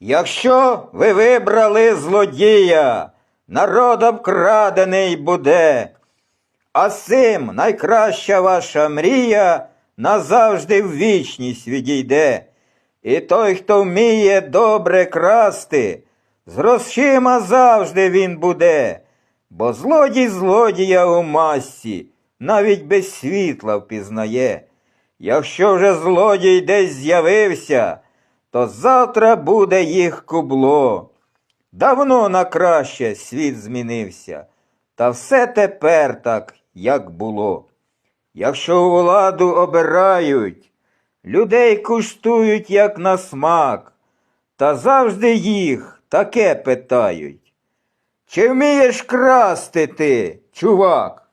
Якщо ви вибрали злодія, народом крадений буде, а з цим найкраща ваша мрія назавжди в вічність відійде. І той, хто вміє добре красти, з грошима завжди він буде, бо злодій злодія у масці навіть без світла впізнає. Якщо вже злодій десь з'явився, то завтра буде їх кубло. Давно на краще світ змінився, та все тепер так, як було. Якщо владу обирають, людей куштують, як на смак, та завжди їх таке питають. Чи вмієш красти ти, чувак?